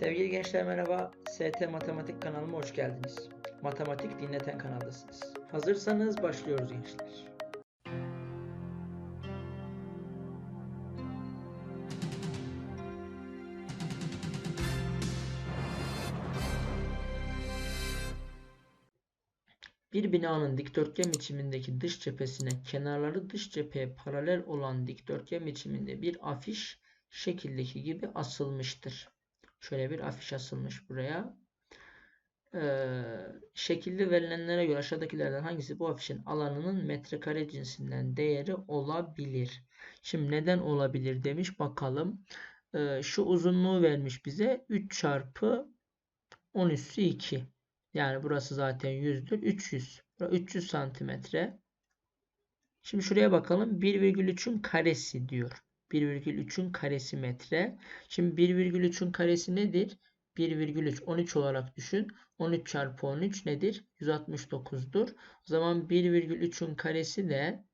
Sevgili gençler merhaba. ST Matematik kanalıma hoş geldiniz. Matematik dinleten kanaldasınız. Hazırsanız başlıyoruz gençler. Bir binanın dikdörtgen biçimindeki dış cephesine kenarları dış cepheye paralel olan dikdörtgen biçiminde bir afiş şekildeki gibi asılmıştır. Şöyle bir afiş asılmış buraya. Ee, şekilde verilenlere göre aşağıdakilerden hangisi bu afişin alanının metrekare cinsinden değeri olabilir? Şimdi neden olabilir demiş bakalım. Ee, şu uzunluğu vermiş bize 3 çarpı 10 üssü 2. Yani burası zaten 100'dür. 300. 300 santimetre. Şimdi şuraya bakalım. 1,3'ün karesi diyor. 1,3'ün karesi metre. Şimdi 1,3'ün karesi nedir? 1,3 13 olarak düşün. 13 çarpı 13 nedir? 169'dur. O zaman 1,3'ün karesi de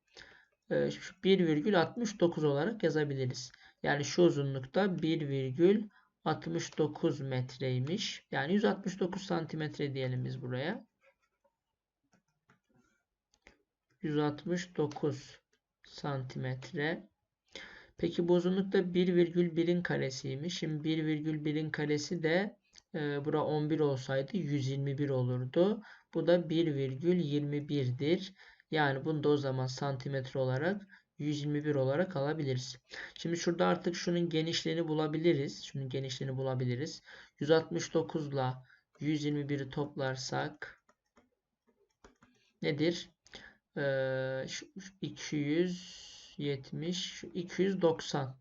1,69 e, olarak yazabiliriz. Yani şu uzunlukta 1,69 metreymiş. Yani 169 santimetre diyelim biz buraya. 169 santimetre. Peki bu uzunluk da 1,1'in karesiymiş. Şimdi 1,1'in karesi de e, bura 11 olsaydı 121 olurdu. Bu da 1,21'dir. Yani bunu da o zaman santimetre olarak 121 olarak alabiliriz. Şimdi şurada artık şunun genişliğini bulabiliriz. Şunun genişliğini bulabiliriz. 169 ile 121'i toplarsak nedir? Ee, 200 70, 290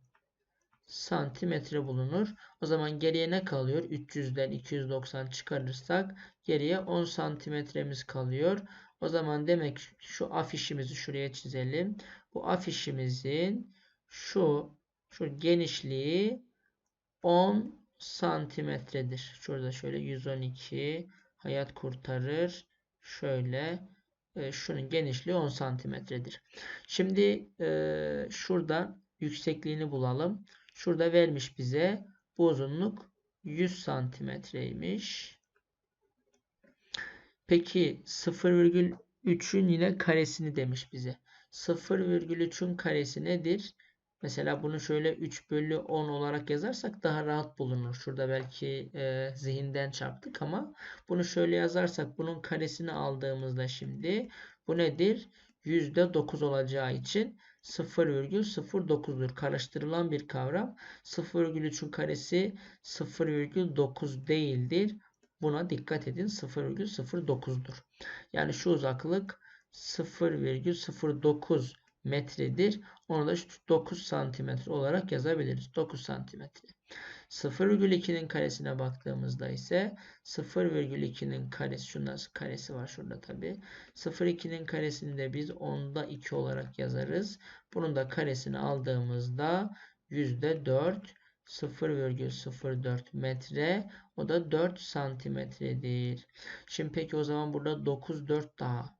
santimetre bulunur. O zaman geriye ne kalıyor? 300'den 290 çıkarırsak geriye 10 santimetremiz kalıyor. O zaman demek şu afişimizi şuraya çizelim. Bu afişimizin şu şu genişliği 10 santimetredir. Şurada şöyle 112 hayat kurtarır. Şöyle e, şunun genişliği 10 santimetredir. Şimdi e, şurada yüksekliğini bulalım. Şurada vermiş bize bu uzunluk 100 santimetreymiş. Peki 0,3'ün yine karesini demiş bize. 0,3'ün karesi nedir? Mesela bunu şöyle 3 bölü 10 olarak yazarsak daha rahat bulunur. Şurada belki e, zihinden çarptık ama bunu şöyle yazarsak bunun karesini aldığımızda şimdi bu nedir? %9 olacağı için 0,09'dur. Karıştırılan bir kavram. 0,3'ün karesi 0,9 değildir. Buna dikkat edin 0,09'dur. Yani şu uzaklık 0,09 metredir. Onu da 9 santimetre olarak yazabiliriz. 9 santimetre. 0,2'nin karesine baktığımızda ise 0,2'nin karesi şundan karesi var şurada tabi. 0,2'nin karesini de biz 10'da 2 olarak yazarız. Bunun da karesini aldığımızda %4 0,04 metre o da 4 santimetredir. Şimdi peki o zaman burada 9 4 daha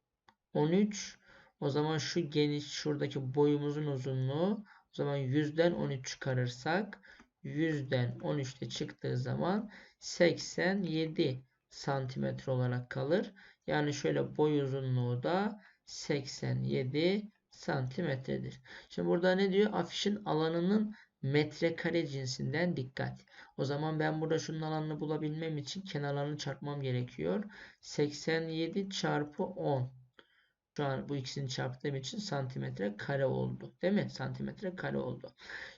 13 o zaman şu geniş şuradaki boyumuzun uzunluğu o zaman 100'den 13 çıkarırsak 100'den 13'te çıktığı zaman 87 santimetre olarak kalır. Yani şöyle boy uzunluğu da 87 santimetredir. Şimdi burada ne diyor? Afişin alanının metrekare cinsinden dikkat. O zaman ben burada şunun alanını bulabilmem için kenarlarını çarpmam gerekiyor. 87 çarpı 10 şu an bu ikisini çarptığım için santimetre kare oldu. Değil mi? Santimetre kare oldu.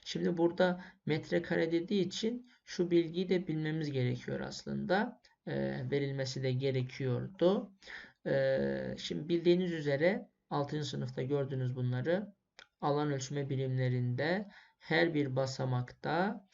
Şimdi burada metre kare dediği için şu bilgiyi de bilmemiz gerekiyor aslında. E, verilmesi de gerekiyordu. E, şimdi bildiğiniz üzere 6. sınıfta gördünüz bunları. Alan ölçme birimlerinde her bir basamakta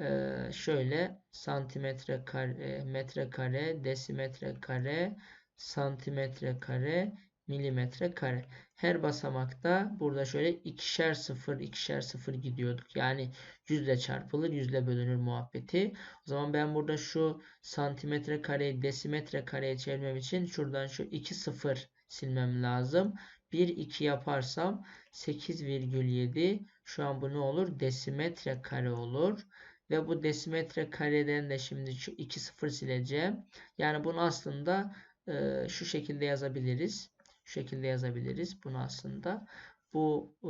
e, şöyle santimetre kare, metre kare, desimetre kare, santimetre kare, milimetre kare. Her basamakta burada şöyle ikişer sıfır ikişer sıfır gidiyorduk. Yani yüzle çarpılır yüzle bölünür muhabbeti. O zaman ben burada şu santimetre kareyi desimetre kareye çevirmem için şuradan şu iki sıfır silmem lazım. 1 2 yaparsam 8,7 şu an bu ne olur? Desimetre kare olur. ve bu desimetre kareden de şimdi şu 2 sıfır sileceğim. Yani bunu aslında e, şu şekilde yazabiliriz. Şekilde yazabiliriz. Bunu aslında bu e,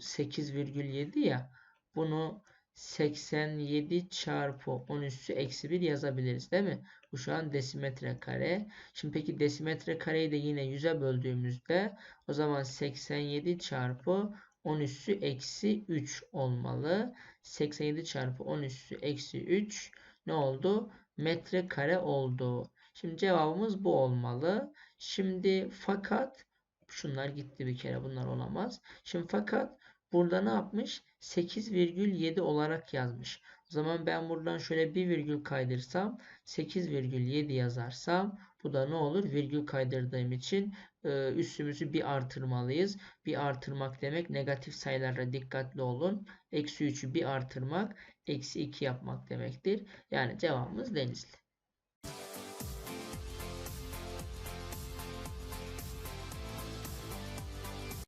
8,7 ya bunu 87 çarpı 10 üssü eksi 1 yazabiliriz değil mi? Bu şu an desimetre kare. Şimdi peki desimetre kareyi de yine 100'e böldüğümüzde o zaman 87 çarpı 10 üssü eksi 3 olmalı. 87 çarpı 10 üssü eksi 3 ne oldu? Metre kare oldu. Şimdi cevabımız bu olmalı. Şimdi fakat şunlar gitti bir kere bunlar olamaz. Şimdi fakat burada ne yapmış? 8,7 olarak yazmış. O zaman ben buradan şöyle bir virgül kaydırsam 8,7 yazarsam bu da ne olur? Virgül kaydırdığım için e, üssümüzü bir artırmalıyız. Bir artırmak demek negatif sayılara dikkatli olun. Eksi 3'ü bir artırmak eksi 2 yapmak demektir. Yani cevabımız denizli.